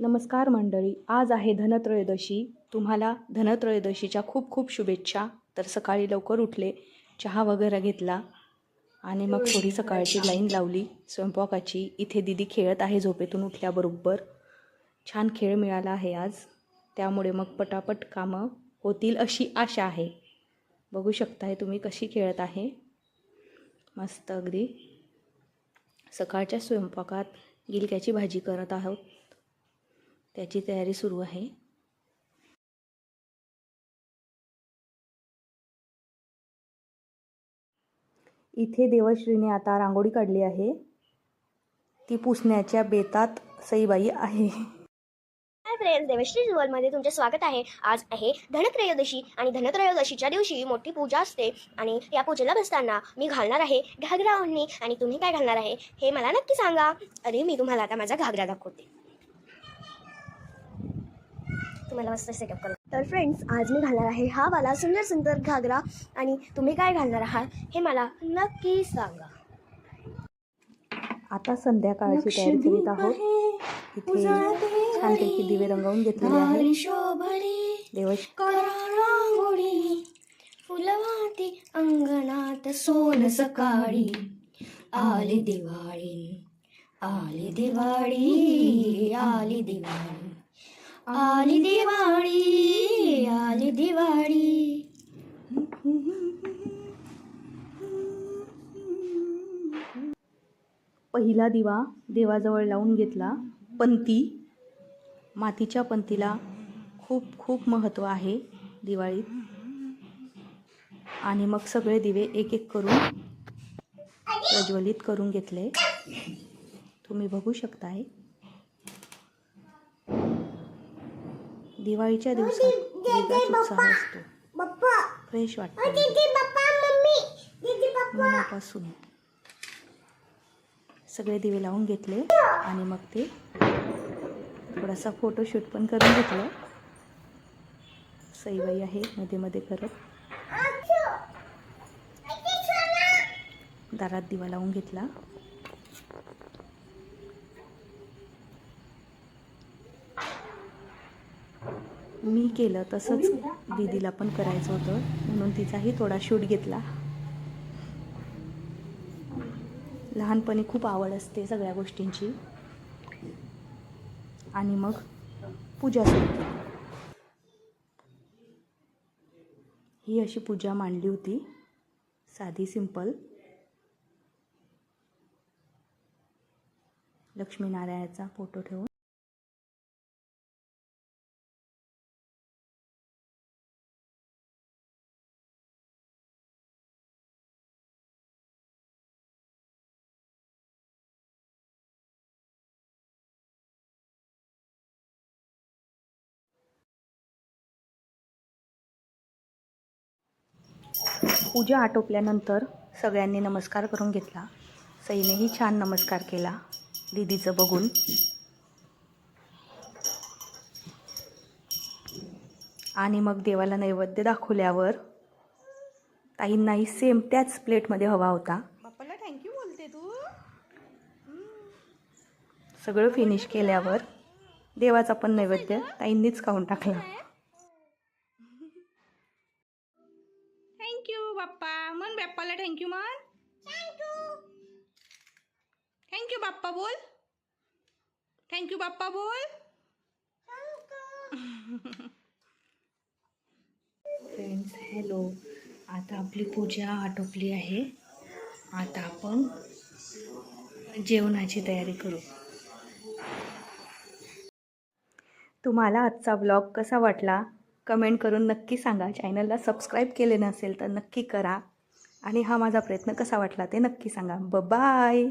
नमस्कार मंडळी आज आहे धनत्रयोदशी. तुम्हाला धनत्रयोदशीच्या खूप खूप शुभेच्छा. तर सकाळी लवकर उठले चहा वगैरे घेतला आणि मग थोडी सकाळची लाईन लावली स्वयंपाकाची. इथे दिदी खेळत आहे झोपेतून उठल्याबरोबर. छान खेळ मिळाला आहे आज. त्यामुळे मग पटापट कामं होतील अशी आशा आहे. बघू शकताय तुम्ही कशी खेळत आहे. मस्त अगदी. सकाळच्या स्वयंपाकात गिलक्याची भाजी करत आहोत. त्याची तयारी सुरू आहे. इथे देवश्रीने आता रांगोळी काढली आहे. ती पुसण्याच्या बेतात सईबाई आहे. हाय फ्रेंड्स देवश्री वर्ल्डमध्ये तुमचे स्वागत आहे. आज आहे धनत्रयोदशी आणि धनत्रयोदशीच्या दिवशी मोठी पूजा असते आणि या पूजेला बसताना मी घालणार आहे घागरा ओढणी. आणि तुम्ही काय घालणार आहे हे मला नक्की सांगा. अरे मी तुम्हाला आता माझा घागरा दाखवते. तुम्हाला मस्त सेटअप करू. तर फ्रेंड्स आज मी घालणार आहे हा वाला सुंदर सुंदर घागरा. आणि तुम्ही काय घालणार आहात हे मला नक्की सांगा. आता संध्याकाळची तयारी करीत आहोत. इथे छानपैकी दिवे रंगवून घेतलेले आहे शोभली. देवश रांगोळी. फुलवाती अंगणात सोन सकाळी. आली दिवाळी. आली दिवाळी. आली दिवाळी. आली दिवाळी आली दिवाळी. पहिला दिवा देवाजवळ लावून घेतला पंती. मातीच्या पंतीला खूप खूप महत्त्व आहे दिवाळीत. आणि मग सगळे दिवे एक एक करून प्रज्वलित करून घेतले. तुम्ही बघू शकताय. दिवाळीच्या दिवसात वेगळाच उत्साह असतो फ्रेश वाटतं. मनापासून सगळे दिवे लावून घेतले आणि मग ते थोडासा फोटोशूट पण करून घेतलं. सईबाई आहे मध्ये मध्ये करत. दारात दिवा लावून घेतला. मी केलं तसंच दीदीला पण करायचं होतं. म्हणून तिचाही थोडा शूट घेतला. लहानपणी खूप आवड असते सगळ्या गोष्टींची. आणि मग पूजा सुरू केली. ही अशी पूजा मांडली होती. साधी सिंपल. लक्ष्मीनारायणाचा फोटो ठेवून. पूजा आटोपल्यानंतर सगळ्यांनी नमस्कार करून घेतला. सईनेही छान नमस्कार केला. दीदीचं बघून. आणि मग देवाला नैवेद्य दाखवल्यावर ताईंनाही सेम त्याच प्लेटमध्ये हवा होता. बाप्पाला थँक्यू बोलते तू. सगळं फिनिश केल्यावर देवाचा पण नैवेद्य ताईंनीच खाऊन टाकला. बाप्पाला थँक्यू मन थँक्यू बाप्पा बोल. थँक्यू बाप्पा बोल. फ्रेंड्स हॅलो आता आपली पूजा आटोपली आहे. आता आपण जेवणाची तयारी करू. तुम्हाला आजचा ब्लॉग कसा वाटला? कमेंट करून नक्की सांगा. चॅनलला सबस्क्राईब केले नसेल तर नक्की करा. आणि हा माझा प्रयत्न कसा वाटला ते नक्की सांगा. ब बाय